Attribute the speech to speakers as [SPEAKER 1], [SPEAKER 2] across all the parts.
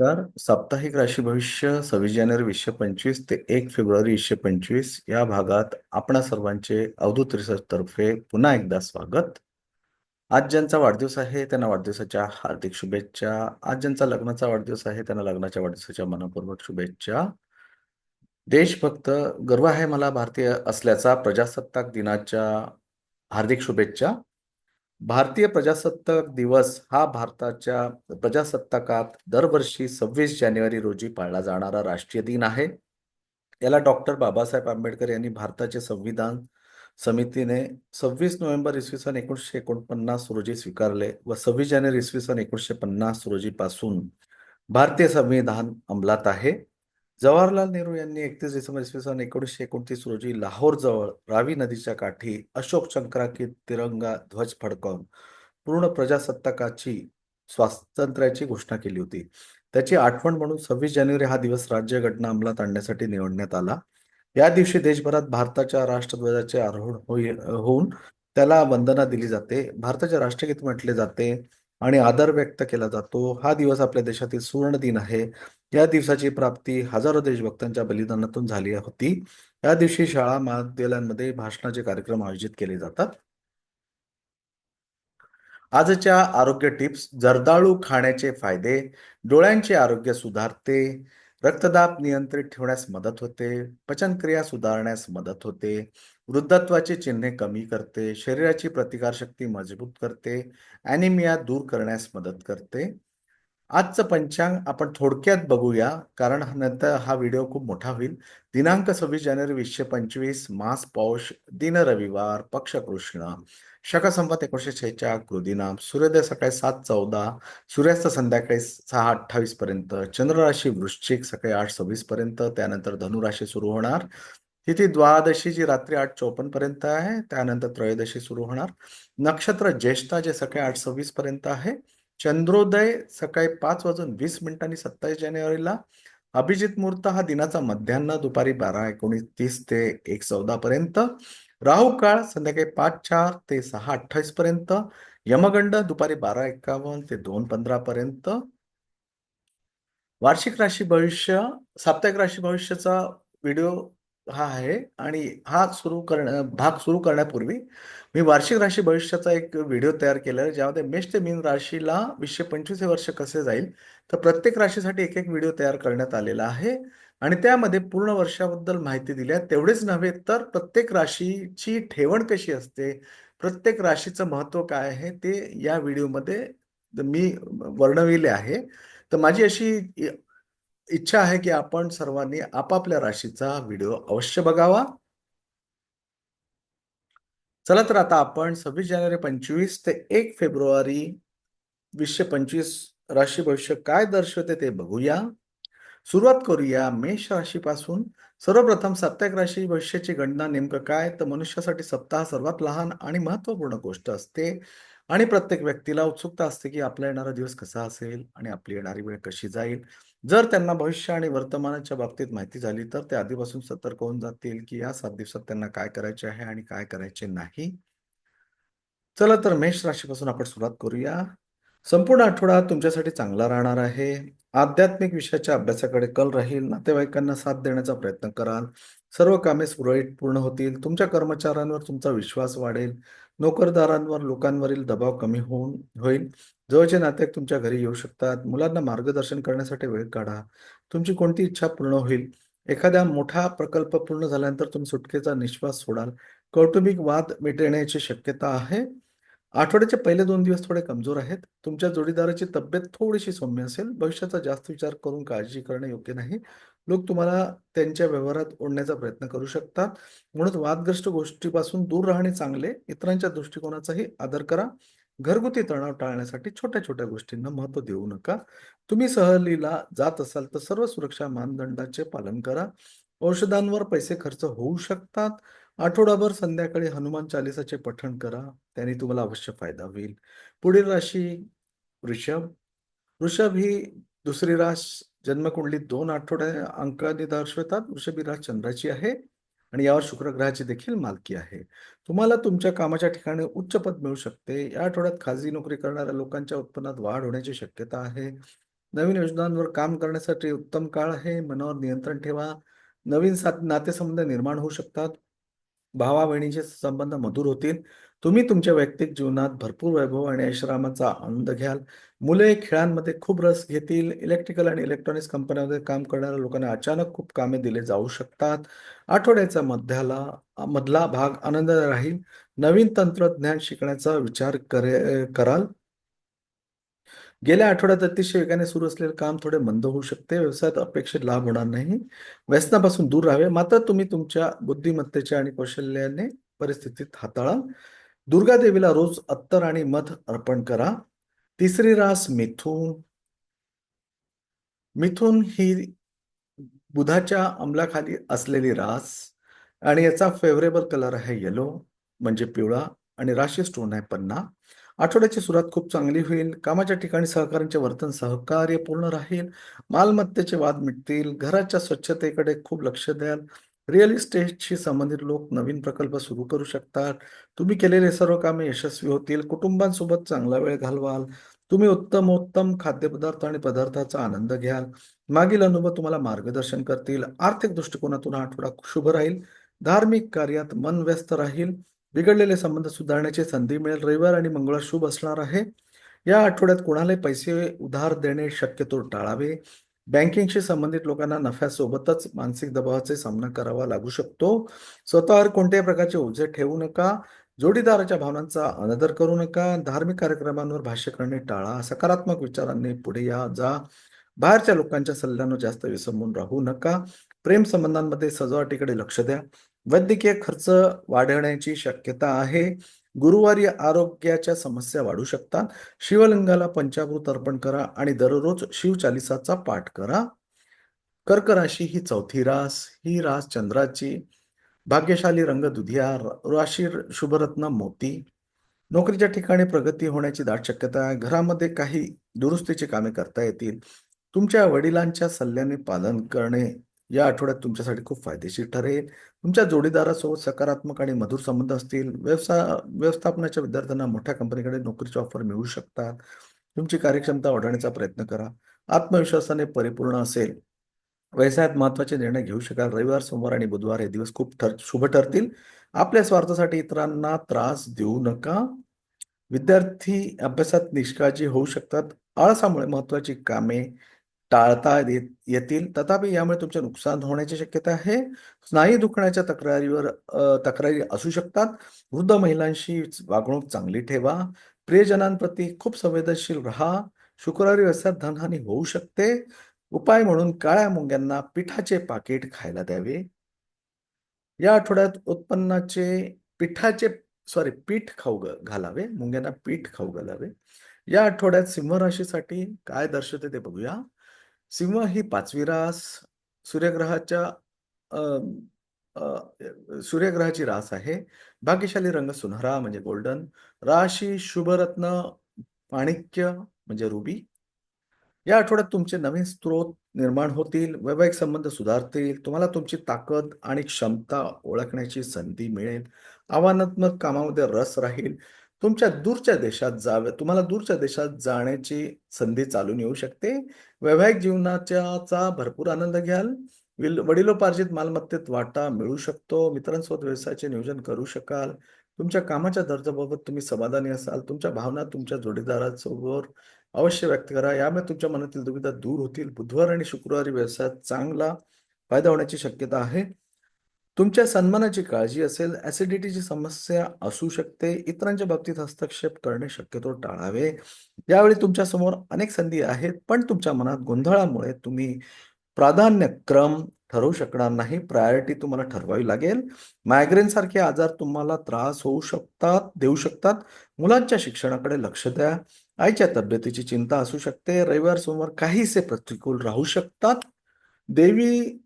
[SPEAKER 1] नमस्कार. साप्ताहिक राशी भविष्य सव्वीस जानेवारी वीसशे पंचवीस ते एक फेब्रुवारी वीसशे पंचवीस या भागात आपणा सर्वांचे अवधूत रिसर्च तर्फे पुन्हा एकदा स्वागत. आज ज्यांचा वाढदिवस आहे त्यांना वाढदिवसाच्या हार्दिक शुभेच्छा. आज ज्यांचा लग्नाचा वाढदिवस आहे त्यांना लग्नाच्या वाढदिवसाच्या मनपूर्वक शुभेच्छा. देशभक्त गर्व आहे मला भारतीय असल्याचा प्रजासत्ताक दिनाच्या हार्दिक शुभेच्छा. भारतीय प्रजासत्ताक दिवस हा भारताच्या प्रजासत्ताकात दरवर्षी सव्वीस जानेवारी रोजी पाळला जाणारा राष्ट्रीय दिन आहे. याला डॉक्टर बाबासाहेब आंबेडकर यांनी भारताचे संविधान समितीने सव्वीस नोव्हेंबर इसवी सन एकोणीसशे एकोणपन्नास रोजी स्वीकारले व सव्वीस जानेवारी इसवी सन एकोणीसशे पन्नास रोजीपासून भारतीय संविधान अंमलात आहे. जवाहरलाल नेहरू यांनी एकतीस डिसेंबर इसवी सन एकोणीसशे एकोणतीस रोजी लाहोर जवळ रावी नदीच्या काठी अशोक चक्रांकित तिरंगा ध्वज फडकावून पूर्ण प्रजासत्ताकाची स्वातंत्र्याची घोषणा केली होती. त्याची आठवण म्हणून सव्वीस जानेवारी हा दिवस राज्यघटना अंमलात आणण्यासाठी निवडण्यात आला. या दिवशी देशभरात भारताच्या राष्ट्रध्वजाचे आरोहण होऊन त्याला वंदना दिली जाते. भारताचे राष्ट्रगीत म्हटले जाते आणि आदर व्यक्त केला जातो. हा दिवस आपल्या देशातील सुवर्ण दिन आहे. या दिवसाची प्राप्ती हजारो देशभक्तांच्या बलिदानातून झाली होती. या दिवशी शाळा महाविद्यालयांमध्ये भाषणाचे कार्यक्रम आयोजित केले जातात. आजच्या आरोग्य टिप्स जर्दाळू खाण्याचे फायदे डोळ्यांचे आरोग्य सुधारते रक्तदाब नियंत्रित ठेवण्यास मदत होते पचनक्रिया सुधारण्यास मदत होते वृद्धत्वाची चिन्हे कमी करते शरीराची प्रतिकारशक्ती मजबूत करते ॲनिमिया दूर करण्यास मदत करते. आजचं पंचांग आपण थोडक्यात बघूया कारण नंतर हा व्हिडिओ खूप मोठा होईल. दिनांक सव्वीस जानेवारी वीसशे पंचवीस मास पौष दिन रविवार पक्ष कृष्ण शकसंपत एकोणीशे शेहेचाळ कृदिनाम सूर्योदय सकाळी सात चौदा सूर्यास्त संध्याकाळी सहा अठ्ठावीस पर्यंत चंद्रराशी वृश्चिक सकाळी आठ सव्वीस पर्यंत त्यानंतर धनुराशी सुरू होणार. तिथे द्वादशी जी रात्री आठ चौपन्न पर्यंत आहे त्यानंतर त्रयोदशी सुरू होणार. नक्षत्र ज्येष्ठा जे सकाळी आठ सव्वीस पर्यंत आहे चंद्रोदय सकाळी पाच वाजून वीस मिनिटांनी सत्तावीस जानेवारीला अभिजित मुहूर्त हा दिनाचा मध्यान्ह दुपारी बारा एकोणीस तीस ते एक चौदा पर्यंत. राहू काळ संध्याकाळी पाच चार ते सहा अठ्ठावीस पर्यंत. यमगंड दुपारी बारा एक्कावन्न ते दोन पंधरा पर्यंत. वार्षिक राशी भविष्य साप्ताहिक राशी भविष्याचा व्हिडिओ हा आहे आणि हा सुरू करण्या भाग सुरू करण्यापूर्वी मी वार्षिक राशी भविष्याचा एक व्हिडिओ तयार केला आहे ज्यामध्ये मेष ते मीन राशीला वीसशे पंचवीस वर्ष कसे जाईल तर प्रत्येक राशीसाठी एक एक व्हिडिओ तयार करण्यात आलेला आहे. आणि त्यामध्ये पूर्ण वर्षाबद्दल माहिती दिली आहे. तेवढेच नव्हे तर प्रत्येक राशीची ठेवण कशी असते प्रत्येक राशीचं महत्त्व काय आहे ते या व्हिडिओमध्ये मी वर्णविले आहे. तर माझी अशी इच्छा आहे की आपण सर्वांनी आपापल्या राशीचा व्हिडिओ अवश्य बघावा. चला तर आता आपण सव्वीस जानेवारी पंचवीस ते एक फेब्रुवारी वीसशे पंचवीस राशी भविष्य काय दर्शवते ते बघूया. सुरुवात करूया मेष राशीपासून. सर्वप्रथम साप्ताहिक राशी भविष्याची गणना नेमकं काय? तर मनुष्यासाठी सप्ताह सर्वात लहान आणि महत्त्वपूर्ण गोष्ट असते. आणि प्रत्येक व्यक्तीला उत्सुकता असते की आपला येणारा दिवस कसा असेल आणि आपली येणारी वेळ कशी जाईल. जर त्यांना भविष्य आणि वर्तमानाच्या बाबतीत माहिती झाली तर ते आधीपासून सतर्क होऊन जातील की या सात दिवसात त्यांना काय करायचे आहे आणि काय करायचे नाही. चला तर मेष राशीपासून आपण सुरुवात करूया. संपूर्ण आठवडा तुमच्यासाठी चांगला राहणार आहे. आध्यात्मिक विषयाच्या अभ्यासाकडे कल राहील. नातेवाईकांना साथ देण्याचा प्रयत्न कराल. सर्व कामे सुरळीत पूर्ण होतील. तुमच्या कर्मचाऱ्यांवर तुमचा विश्वास वाढेल. नोकरदारांवर लोकांवरील दबाव कमी होऊन होईल. जवळचे नातेक तुमच्या घरी येऊ शकतात. मुलांना मार्गदर्शन करण्यासाठी वेळ काढा. तुमची कोणती इच्छा पूर्ण होईल? एखाद्या मोठा प्रकल्प पूर्ण झाल्यानंतर तुम्ही सुटकेचा निश्वास सोडाल. कौटुंबिक वाद मिटण्याची शक्यता आहे? आठवड्याचे पहिले दोन दिवस थोडे कमजोर आहेत. तुमच्या जोडीदाराची तब्येत थोडीशी सौम्य असेल. भविष्याचा जास्त विचार करून काळजी करणे योग्य नाही. लोक तुम्हाला त्यांच्या व्यवहारात ओढण्याचा प्रयत्न करू शकतात. म्हणून वादग्रस्त गोष्टीपासून दूर राहणे चांगले. इतरांच्या दृष्टिकोनाचाही आदर करा. घरगुती तणाव टाळण्यासाठी छोट्या छोट्या गोष्टींना महत्त्व देऊ नका. तुम्ही सहलीला जात असाल तर सर्व सुरक्षा मानदंडाचे पालन करा. औषधांवर पैसे खर्च होऊ शकतात. आठवडाभर संध्याकाळी हनुमान चालिसाचे पठण करा. त्याने तुम्हाला अवश्य फायदा होईल. पुढील राशी वृषभ. वृषभ ही दुसरी रास जन्मकुंडलीत दोन आठवड्या अंकाने दर्शवतात. वृषभ ही रास चंद्राची आहे आणि यावर शुक्रग्रहाची देखील मालकी आहे. तुम्हाला तुमच्या कामाच्या ठिकाणी उच्च पद मिळू शकते. या आठवड्यात खाजगी नोकरी करणाऱ्या लोकांच्या उत्पन्नात वाढ होण्याची शक्यता आहे. नवीन योजनांवर काम करण्यासाठी उत्तम काळ आहे. मनावर नियंत्रण ठेवा. नवीन सात नातेसंबंध निर्माण होऊ शकतात. भावा बहिणीचे संबंध मधुर होतील. तुम्ही तुमच्या वैयक्तिक जीवनात भरपूर वैभव आणि ऐषारामाचा आनंद घ्याल. मुले खेळांमध्ये खूप रस घेतील. इलेक्ट्रिकल आणि इलेक्ट्रॉनिक्स कंपन्यांमध्ये काम करणाऱ्या लोकांना अचानक खूप कामे दिले जाऊ शकतात. आठवड्याचा मध्याला मधला भाग आनंद राहील. नवीन तंत्रज्ञान शिकण्याचा विचार करे कराल. गेल्या आठवड्यात अतिशय वेगाने सुरू असलेले काम थोडे मंद होऊ शकते. व्यवसायात अपेक्षित लाभ होणार नाही. व्यसनापासून दूर राहावे. मात्र तुम्ही तुमच्या बुद्धिमत्तेचे आणि कौशल्याने परिस्थितीत हाताळा. दुर्गा देवीला रोज अत्तर आणि मध अर्पण करा. तिसरी रास मिथून. मिथून ही बुधाच्या अंमलाखाली असलेली रास आणि याचा फेवरेबल कलर आहे येलो म्हणजे पिवळा आणि राशी स्टोन आहे पन्ना. आठवड्याची सुरुवात खूप चांगली होईल. कामाच्या ठिकाणी सहकाऱ्यांचे वर्तन सहकार्यपूर्ण राहील. मालमत्तेचे वाद मिटतील. घराच्या स्वच्छतेकडे खूप लक्ष द्याल. रिअल इस्टेटशी संबंधित लोक नवीन प्रकल्प सुरू करू शकतात. तुम्ही केलेले सर्व कामे यशस्वी होतील. कुटुंबांसोबत चांगला वेळ घालवाल. तुम्ही उत्तमोत्तम खाद्यपदार्थ आणि पदार्थाचा आनंद घ्याल. मागील अनुभव तुम्हाला मार्गदर्शन करतील. आर्थिक दृष्टिकोनातून आठवडा शुभ राहील. धार्मिक कार्यात मन व्यस्त राहील. बिघडलेले संबंध सुधारण्याची संधी मिळेल. रविवार आणि मंगळवार शुभ असणार आहे. या आठवड्यात कोणालाही पैसे उधार देणे शक्यतो टाळावे. बँकिंगशी संबंधित लोकांना नफ्यासोबतच मानसिक दबावाचे सामना करावा लागू शकतो. स्वतःवर कोणत्याही प्रकारचे ओझे ठेवू नका. जोडीदाराच्या भावनांचा अनादर करू नका. धार्मिक कार्यक्रमांवर भाष्य करणे टाळा. सकारात्मक विचारांनी पुढे या जा. बाहेरच्या लोकांच्या सल्ल्यानं जास्त विसंबून राहू नका. प्रेम संबंधांमध्ये सजावटीकडे लक्ष द्या. वैद्यकीय खर्च वाढण्याची शक्यता आहे. गुरुवारी आरोग्याच्या समस्या वाढू शकतात. शिवलिंगाला पंचामृत अर्पण करा आणि दररोज शिवचालिसाचा पाठ करा. कर्क राशी ही चौथी रास ही रास चंद्राची. भाग्यशाली रंग दुधिया राशी शुभरत्न मोती. नोकरीच्या ठिकाणी प्रगती होण्याची दाट शक्यता आहे. घरामध्ये काही दुरुस्तीची कामे करता येतील. तुमच्या वडिलांच्या सल्ल्याने पालन करणे. या आठवड्यात तुमच्यासाठी खूप फायदेशीर ठरेल. तुमच्या जोडीदारासोबत सकारात्मक आणि मधुर संबंध असतील. व्यवसाय व्यवस्थापनाच्या विद्यार्थ्यांना मोठ्या कंपनीकडे नोकरीचे ऑफर मिळू शकतात. तुमची कार्यक्षमता वाढवण्याचा प्रयत्न करा. आत्मविश्वासाने परिपूर्ण असेल. व्यवसायात महत्त्वाचे निर्णय घेऊ शकाल. रविवार सोमवार आणि बुधवार हे दिवस खूप ठर शुभ ठरतील. आपल्या स्वार्थासाठी इतरांना त्रास देऊ नका. विद्यार्थी अभ्यासात निष्काळजी होऊ शकतात. आळसामुळे महत्वाची कामे टाळता येतील. तथापि यामुळे तुमचे नुकसान होण्याची शक्यता आहे. स्नायू दुखण्याच्या तक्रारीवर तक्रारी असू शकतात. वृद्ध महिलांशी वागणूक चांगली ठेवा. प्रियजनांप्रती खूप संवेदनशील राहा. शुक्रवारी व्यवसायात धनहानी होऊ शकते. उपाय म्हणून काळ्या मुंग्यांना पिठाचे पाकिट खायला द्यावे. या आठवड्यात उत्पन्नाचे पिठाचे सॉरी पीठ खाऊ घालावे. मुंग्यांना पीठ खाऊ घालावे. या आठवड्यात सिंह राशीसाठी काय दर्शवते ते बघूया. सिंह ही पाचवी रास सूर्यग्रहाच्या सूर्यग्रहाची रास आहे. भाग्यशाली रंग सुनहरा म्हणजे गोल्डन राशी शुभरत्न पाणिक्य म्हणजे रुबी या आठवड्यात तुमचे नवीन स्त्रोत निर्माण होतील वैवाहिक संबंध सुधारतील तुम्हाला तुमची ताकद आणि क्षमता ओळखण्याची संधी मिळेल. आव्हानात्मक कामामध्ये रस राहील. तुमच्या दूरच्या देशात जावे तुम्हाला दूरच्या देशात जाण्याची संधी चालून येऊ शकते. वैवाहिक जीवनाच्या भरपूर आनंद घ्याल. वडिलोपार्जित मालमत्तेत वाटा मिळू शकतो. मित्रांसोबत व्यवसायाचे नियोजन करू शकाल. तुमच्या कामाच्या दर्जाबाबत तुम्ही समाधानी असाल. तुमच्या भावना तुमच्या जोडीदारासोबत अवश्य व्यक्त करा. यामुळे तुमच्या मनातील दुविधा दूर होतील. बुधवार आणि शुक्रवारी व्यवसायात चांगला फायदा होण्याची शक्यता आहे. तुमच्या सन्मानाची काळजी असेल ऍसिडिटीची समस्या असू शकते इतरांच्या बाबतीत हस्तक्षेप करणे शक्यतो टाळावे. यावेळी तुमच्यासमोर अनेक संधी आहेत पण तुमच्या मनात गोंधळामुळे तुम्ही प्राधान्यक्रम ठरवू शकणार नाही प्रायोरिटी तुम्हाला ठरवावी लागेल. मायग्रेन सारखे आजार तुम्हाला त्रास होऊ शकतात देऊ शकतात. मुलांच्या शिक्षणाकडे लक्ष द्या. आईच्या तब्येतीची चिंता असू शकते. रविवार सोमवार काहीसे प्रतिकूल राहू शकतात. देवी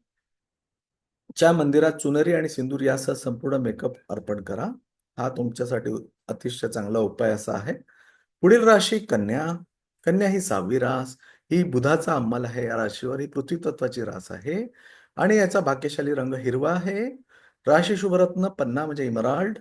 [SPEAKER 1] च्या मंदिरात चुनरी आणि सिंदूर यासह संपूर्ण मेकअप अर्पण करा. हा तुमच्यासाठी अतिशय चांगला उपाय असा आहे. पुढील राशी कन्या. कन्या ही सहावी रास. ही बुधाचा अंमल आहे. या राशीवर ही पृथ्वी तत्वाची रास आहे. आणि याचा भाग्यशाली रंग हिरवा आहे. राशी शुभरत्न पन्ना म्हणजे इमराल्ड.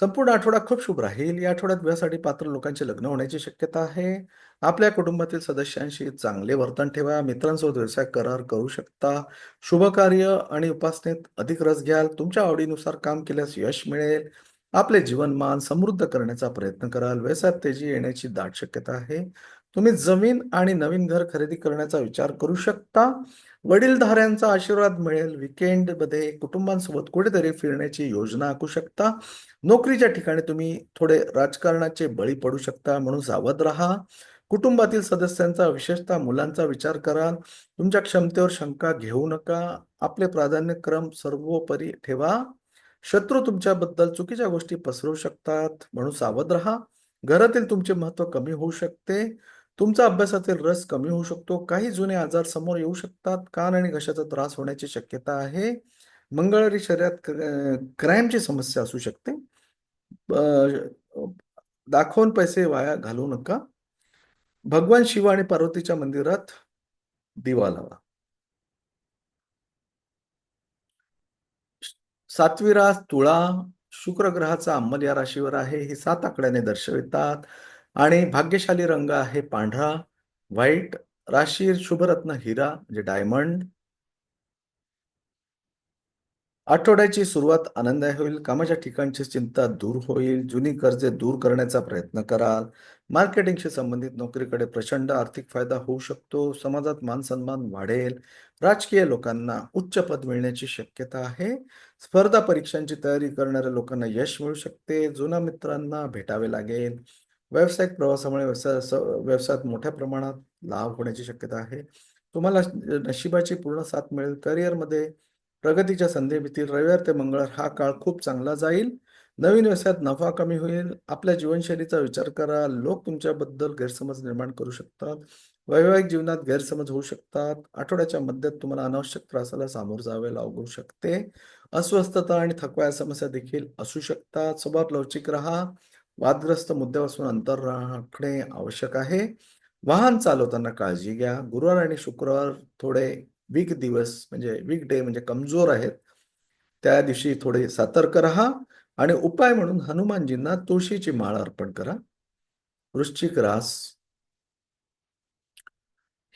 [SPEAKER 1] संपूर्ण आठवडा खूप शुभ राहील. या आठवड्यात विवाहासाठी पात्र लोकांचे लग्न होण्याची शक्यता आहे. आपल्या कुटुंबातील सदस्यांशी चांगले वर्तन ठेवा. मित्रांसोबत व्यवसाय करार करू शकता. शुभ कार्य आणि उपासनेत अधिक रस घ्याल. तुमच्या आवडीनुसार काम केल्यास यश मिळेल. आपले जीवनमान समृद्ध करण्याचा प्रयत्न कराल. व्यवसायात तेजी येण्याची दाट शक्यता आहे. तुम्ही जमीन आणि नवीन घर खरेदी करण्याचा विचार करू शकता. वडीलधाऱ्यांचा आशीर्वाद मिळेल. विकेंडमध्ये कुटुंबांसोबत कुठेतरी फिरण्याची योजना आखू शकता. नोकरीच्या ठिकाणी तुम्ही थोडे राजकारणाचे बळी पडू शकता म्हणून सावध राहा. कुटुंबातील सदस्यांचा विशेषतः मुलांचा विचार कराल तुमच्या क्षमतेवर शंका घेऊ नका. आपले प्राधान्यक्रम सर्वोपरी ठेवा. शत्रू तुमच्याबद्दल चुकीच्या गोष्टी पसरवू शकतात म्हणून सावध राहा. घरातील तुमचे महत्त्व कमी होऊ शकते. तुमचा अभ्यासातील रस कमी होऊ शकतो. काही जुने आजार समोर येऊ शकतात. कान आणि घशाचा त्रास होण्याची शक्यता आहे. मंगळवारी शरीरात क्राईमची समस्या असू शकते. दाखवून पैसे वाया घालू नका. भगवान शिव आणि पार्वतीच्या मंदिरात दिवा लावा. सातवी रास तुळा शुक्र ग्रहाचा अंमल या राशीवर आहे. हे सात आकड्याने दर्शवितात. आणि भाग्यशाली रंग आहे पांढरा व्हाईट राशी शुभरत्न हिरा म्हणजे डायमंड. आठवड्याची सुरुवात आनंदाय होईल. कामाच्या ठिकाणची चिंता दूर होईल. जुनी कर्जे दूर करण्याचा प्रयत्न कराल. मार्केटिंगशी संबंधित नोकरीकडे प्रचंड आर्थिक फायदा होऊ शकतो. समाजात मानसन्मान वाढेल. राजकीय लोकांना उच्च पद मिळण्याची शक्यता आहे. स्पर्धा परीक्षांची तयारी करणाऱ्या लोकांना यश मिळू शकते. जुन्या मित्रांना भेटावे लागेल. व्यावसायिक प्रवासामुळे व्यवसाय व्यवसायात मोठ्या प्रमाणात लाभ होण्याची शक्यता आहे. तुम्हाला नशिबाची पूर्ण साथ मिळेल. करिअरमध्ये प्रगतीच्या संधी रविवार ते मंगळवार हा काळ खूप चांगला जाईल. नवीन व्यवसायात नफा कमी होईल. आपल्या जीवनशैलीचा विचार करा. लोक तुमच्याबद्दल गैरसमज निर्माण करू शकतात. वैवाहिक जीवनात गैरसमज होऊ शकतात. आठवड्याच्या मध्यात तुम्हाला अनावश्यक त्रासाला सामोर जावे लागू शकते. अस्वस्थता आणि थकवा या समस्या देखील असू शकतात. स्वभाव लवचिक राहा. वादग्रस्त मुद्द्यापासून अंतर राखणे आवश्यक आहे. वाहन चालवताना काळजी घ्या. गुरुवार आणि शुक्रवार थोडे वीक दिवस म्हणजे वीक डे म्हणजे कमजोर आहेत त्या दिवशी थोडे सतर्क राहा आणि उपाय म्हणून हनुमानजींना तुळशीची माळ अर्पण करा. वृश्चिक रास.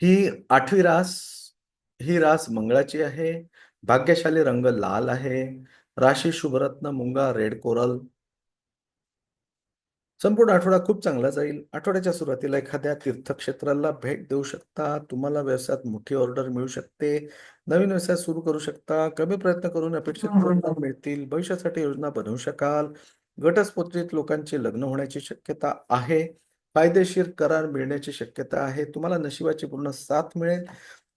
[SPEAKER 1] ही आठवी रास ही रास मंगळाची आहे. भाग्यशाली रंग लाल आहे. राशी शुभरत्न मुंगा रेड कोरल. संपूर्ण आठवडा खूप चांगला जाईल. आठवड्याच्या सुरुवातीला एखाद्या तीर्थक्षेत्राला भेट देऊ शकता. तुम्हाला व्यवसायात मोठी ऑर्डर मिळू शकते. नवीन व्यवसाय सुरू करू शकता. कमी प्रयत्न करून अपेक्षित मिळतील. भविष्यासाठी योजना बनवू शकाल. घटस्फोटित लोकांचे लग्न होण्याची शक्यता आहे. फायदेशीर करार मिळण्याची शक्यता आहे. तुम्हाला नशिबाची पूर्ण साथ मिळेल.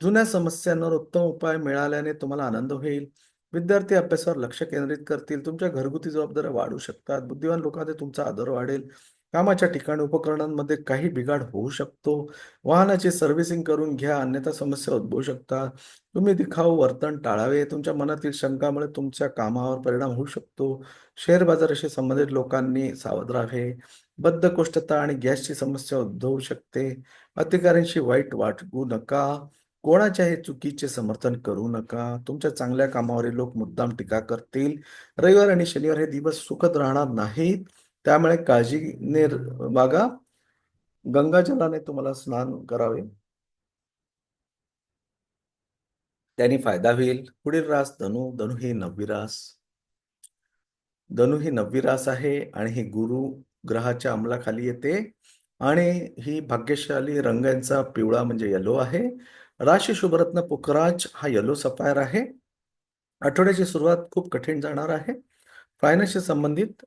[SPEAKER 1] जुन्या समस्यांवर उत्तम उपाय मिळाल्याने तुम्हाला आनंद होईल. विद्यार्थी अभ्यासावर लक्ष केंद्रित करतील तुमच्या घरगुती जबाबदाऱ्या वाढू शकतात बुद्धिवान लोकांमध्ये तुमचा आदर वाढेल कामाच्या ठिकाणी उपकरणांमध्ये काही बिघाड होऊ शकतो वाहनाची सर्व्हिसिंग करून घ्या अन्यथा समस्या उद्भवू शकतात तुम्ही दिखाऊ वर्तन टाळावे तुमच्या मनातील शंकामुळे तुमच्या कामावर परिणाम होऊ शकतो शेअर बाजाराशी संबंधित लोकांनी सावध राहावे बद्धकोष्ठता आणि गॅसची समस्या उद्भवू शकते अधिकाऱ्यांशी वाईट वाटू नका कोणाच्याही चुकीचे समर्थन करू नका? तुमच्या चांगल्या कामावरील लोक मुद्दाम टीका करतील. रविवार आणि शनिवार हे दिवस सुखद राहणार नाहीत. त्यामुळे काळजीने वागा. गंगाजलाने तुम्हाला स्नान करावे. त्यांनी फायदा होईल. पुढील रास धनु धनु ही नववी रास. धनु ही नववी रास आहे आणि ही गुरु ग्रहाच्या अंमलाखाली येते. आणि ही भाग्यशाली रंगांचा पिवळा म्हणजे येलो आहे. राशी शुभरत्न पुखराज हा येलो सफायर आहे. आठवड्याची सुरुवात खूप कठीण जाणार आहे. फायनान्सशी संबंधित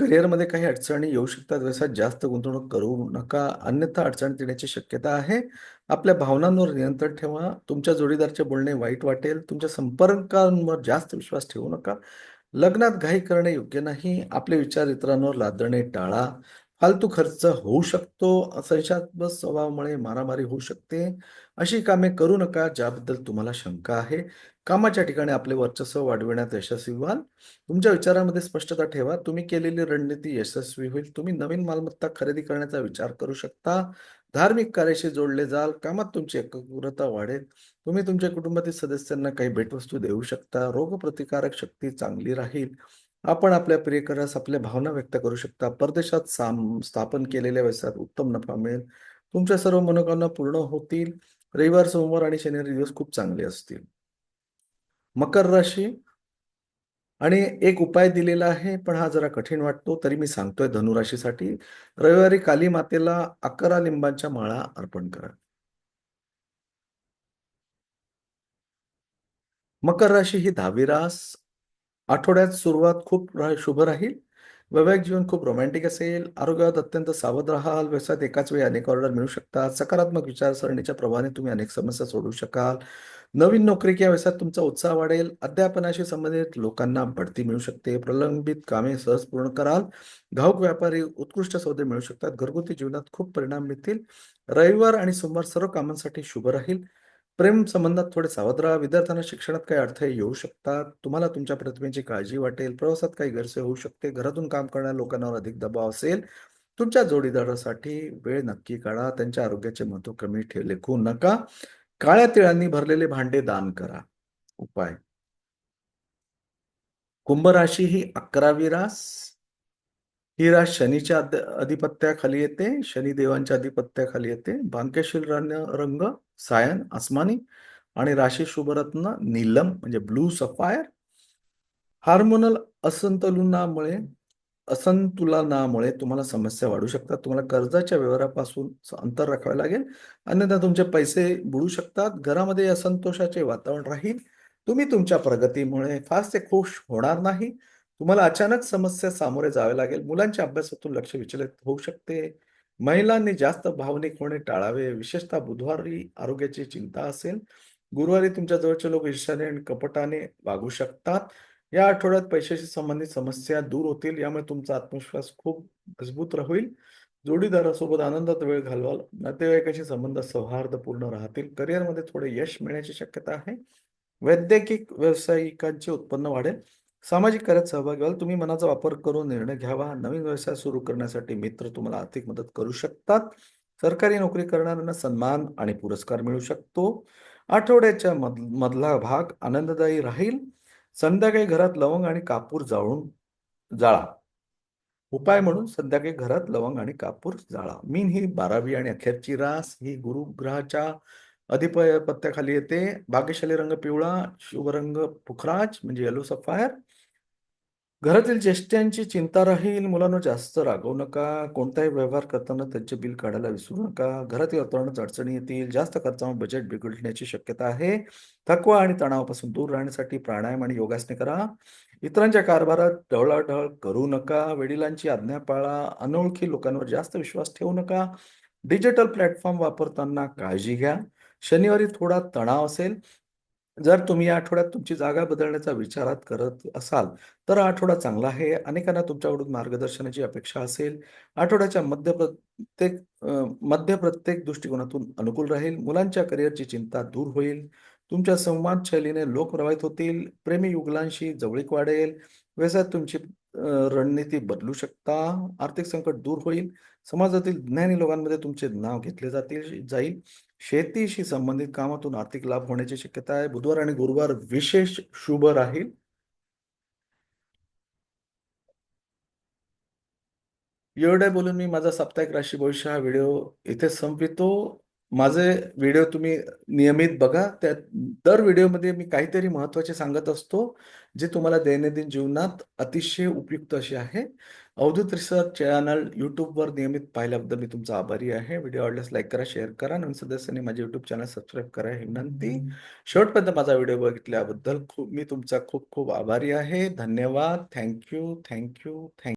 [SPEAKER 1] करिअरमध्ये काही अडचणी येऊ शकतात. व्यवसायात जास्त गुंतवणूक करू नका. अन्यथा अडचणी येण्याची शक्यता आहे. आपल्या भावनांवर नियंत्रण ठेवा. तुमच्या जोडीदारचे बोलणे वाईट वाटेल. तुमच्या संपर्कांवर जास्त विश्वास ठेवू नका. लग्नात घाई करणे योग्य नाही. आपले विचार इतरांवर लादणे टाळा. फालतू खर्च होऊ शकतो संशयात्मक स्वभावामुळे मारामारी होऊ शकते. अशी कामे करू नका ज्याबद्दल तुम्हाला शंका आहे. कामाच्या ठिकाणी आपले वर्चस्व वाढविण्यात यशस्वी व्हाल. तुमच्या विचारामध्ये स्पष्टता ठेवा. तुम्ही केलेली रणनीती यशस्वी होईल. तुम्ही नवीन मालमत्ता खरेदी करण्याचा विचार करू शकता. धार्मिक कार्याशी जोडले जाल. कामात तुमची एकाग्रता वाढेल. तुम्ही तुमच्या कुटुंबातील सदस्यांना काही भेटवस्तू देऊ शकता. रोगप्रतिकारक शक्ती चांगली राहील. आपण आपल्या प्रियकरास आपल्या भावना व्यक्त करू शकता. परदेशात साम स्थापन केलेल्या व्यवसायात उत्तम नफा मिळेल. तुमच्या सर्व मनोकामना पूर्ण होतील. रविवार सोमवार आणि शनिवारी दिवस खूप चांगले असतील. मकर राशी आणि एक उपाय दिलेला आहे पण हा जरा कठीण वाटतो तरी मी सांगतोय धनुराशीसाठी. रविवारी काली मातेला अकरा लिंबांच्या माळा अर्पण करा. मकर राशी ही दहावी रास आठवड्यात सुरुवात खूप शुभ राहील. वैवाहिक जीवन खूप रोमॅन्टिक असेल. आरोग्यात अत्यंत सावध राहाल. व्यवसायात एकाच वेळी अनेक ऑर्डर मिळू शकतात. सकारात्मक विचारसरणीच्या प्रभावाने तुम्ही अनेक समस्या सोडवू शकाल. नवीन नोकरी किंवा व्यवसायात तुमचा उत्साह वाढेल. अध्यापनाशी संबंधित लोकांना बढती मिळू शकते. प्रलंबित कामे सहज पूर्ण कराल. घाऊक व्यापारी उत्कृष्ट सौदे मिळू शकतात. घरगुती जीवनात खूप परिणाम मिळतील. रविवार आणि सोमवार सर्व कामांसाठी शुभ राहील. प्रेम संबंधात थोडे सावध राहा. विद्यार्थ्यांना शिक्षणात काही अडथळे येऊ शकतात. तुम्हाला तुमच्या प्रतिमेची काळजी वाटेल. प्रवासात काही गैरसोय होऊ शकते. घरातून काम करणाऱ्या लोकांवर अधिक दबाव असेल तुमच्या जोडीदारासाठी वेळ नक्की काढा. त्यांच्या आरोग्याचे महत्त्व कमी ठेवले लेखू नका. काळ्या तिळांनी भरलेले भांडे दान करा. उपाय. कुंभ राशी ही अकरावी रास. ही रास शनीच्या अधिपत्याखाली येते. शनिदेवांच्या अधिपत्याखाली येते. भाग्यशील रंग. सायन आसमानी आणि राशी शुभरत्न नीलम म्हणजे ब्लू सफायर. हार्मोनल असंतुलनामुळे असंतुलनामुळे तुम्हाला समस्या वाढू शकतात. तुम्हाला कर्जाच्या व्यवहारापासून अंतर राखावे लागेल. अन्यथा तुमचे पैसे बुडू शकतात. घरामध्ये असंतोषाचे वातावरण राहील. तुम्ही तुमच्या प्रगतीमुळे फारसे खुश होणार नाही. तुम्हाला अचानक समस्या सामोरे जावे लागेल. मुलांच्या अभ्यासातून लक्ष विचलित होऊ शकते. महिलांनी जास्त भावनिक होणे टाळावे विशेषतः बुधवारी आरोग्याची चिंता असेल गुरुवारी तुमच्या जवळचे लोक ईर्षाने आणि कपटाने वागू शकतात. या आठवड्यात पैशाशी संबंधित समस्या दूर होतील यामुळे तुमचा आत्मविश्वास खूप मजबूत राहील. जोडीदारासोबत आनंदात वेळ घालवाल नातेवाईकाशी संबंध सौहार्दपूर्ण राहतील करिअरमध्ये थोडे यश मिळण्याची शक्यता आहे. वैद्यकीय व्यावसायिकांचे उत्पन्न वाढेल सामाजिक कार्यात सहभागी व्हाल. तुम्ही मनाचा वापर करून निर्णय घ्यावा. नवीन व्यवसाय सुरू करण्यासाठी मित्र तुम्हाला आर्थिक मदत करू शकतात. सरकारी नोकरी करणाऱ्यांना सन्मान आणि पुरस्कार मिळू शकतो. आठवड्याच्या मधला भाग आनंददायी राहील. संध्याकाळी घरात लवंग आणि कापूर जाळून जाळा. उपाय म्हणून संध्याकाळी घरात लवंग आणि कापूर जाळा. मीन ही बारावी आणि अखेरची रास. ही गुरुग्रहाच्या अधिपत्याखाली येते. भाग्यशाली रंग पिवळा शुभ रंग पुखराज म्हणजे येलो सफायर घरातील ज्येष्ठांची चिंता राहील मुलांना जास्त रागवू नका कोणताही व्यवहार करताना त्यांचे बिल काढायला विसरू नका घरातील वातावरणात अडचणी येतील जास्त खर्चामुळे बजेट बिघडण्याची शक्यता आहे. थकवा आणि तणावापासून दूर राहण्यासाठी प्राणायाम आणि योगासने करा. इतरांच्या कारभारात ढळाढळ करू नका वडिलांची आज्ञा पाळा अनोळखी लोकांवर जास्त विश्वास ठेवू नका. डिजिटल प्लॅटफॉर्म वापरताना काळजी घ्या. शनिवारी थोडा तणाव असेल जर तुम्ही या आठवड्यात तुमची जागा बदलण्याचा विचारात करत असाल तर आठवडा चांगला आहे. अनेकांना तुमच्याकडून मार्गदर्शनाची अपेक्षा असेल. आठवड्याच्या मध्य प्रत्येक मध्य प्रत्येक दृष्टिकोनातून अनुकूल राहील. मुलांच्या करिअरची चिंता दूर होईल. तुमच्या संवाद शैलीने लोक प्रभावित होतील. प्रेमी युगलांशी जवळीक वाढेल. व्यवसायात तुमची रणनीती बदलू शकता. आर्थिक संकट दूर होईल. समाजातील ज्ञानी लोकांमध्ये तुमचे नाव घेतले जातील जाईल. शेतीशी संबंधित कामातून आर्थिक लाभ होण्याची शक्यता आहे. बुधवार आणि गुरुवार विशेष शुभ राहील. एवढे बोलून मी माझा साप्ताहिक राशी भविष्य हा व्हिडिओ इथे संपवितो. माझे व्हिडिओ तुम्ही नियमित बघा. त्या दर व्हिडिओमध्ये मी काहीतरी महत्त्वाचे सांगत असतो जे तुम्हाला दैनंदिन जीवनात अतिशय उपयुक्त असे आहे. अवधूत रिसर्च चॅनल यूट्यूबवर नियमित पाहिल्याबद्दल मी तुमचा आभारी आहे. व्हिडिओ आवडल्यास लाईक करा शेअर करा. नवीन सदस्यांनी माझे यूट्यूब चॅनल सबस्क्राईब करा ही विनंती. शेवटपर्यंत माझा व्हिडिओ बघितल्याबद्दल खूप मी तुमचा खूप खूप आभारी आहे. धन्यवाद. Thank you thank you thank you